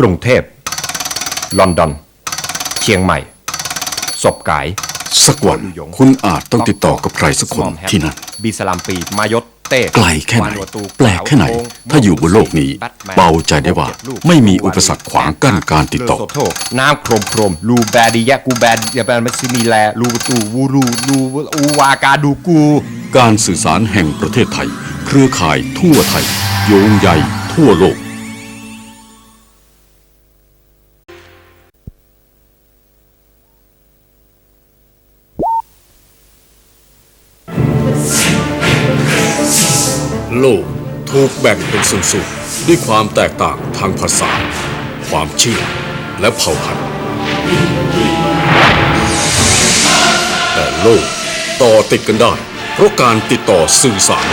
กรุงเทพ ลอนดอน เชียงใหม่ ศพกาย สักวันคุณอาจต้องติดต่อกับใครสักคนที่นั่น บีสลามปี มายศ เต้ไกลแค่ไหนวานวตูแปลกแค่ไหนโค้งถ้าอยู่บนโลกนี้แบทแมนเบาใจได้ว่า ไม่มีอุปสรรคขวางกั้นการติดต่อเลโซโทน้ำโครมโครมลูแบดียะกูแบดยาแบนมัสซิมีแล ลูตูวูรูลูอูวากาดูกู การสื่อสารแห่งประเทศไทย เครือข่ายทั่วไทย โยงใหญ่ทั่วโลก โลกถูกแบ่งเป็นส่วนๆด้วยความแตกต่างทางภาษา ความเชื่อ และเผ่าพันธุ์ แต่โลกต่อติดกันได้ เพราะการติดต่อสื่อสาร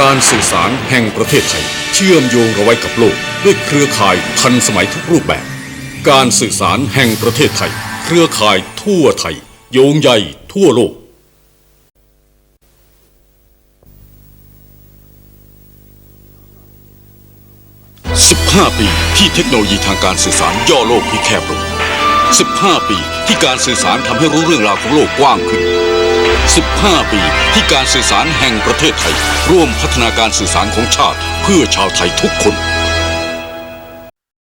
การสื่อสารแห่งประเทศไทย เชื่อมโยงเราไว้กับโลกด้วยเครือข่ายทันสมัยทุกรูปแบบ การสื่อสารแห่งประเทศไทย เครือข่ายทั่วไทย โยงใหญ่ทั่วโลก 15 ปีที่เทคโนโลยีทางการสื่อสารย่อโลกให้แคบลง 15 ปีที่การสื่อสารทำให้รู้เรื่องราวของโลกกว้างขึ้น 15 ปีที่การสื่อสารแห่งประเทศไทย ร่วมพัฒนาการสื่อสารของชาติเพื่อชาวไทยทุกคน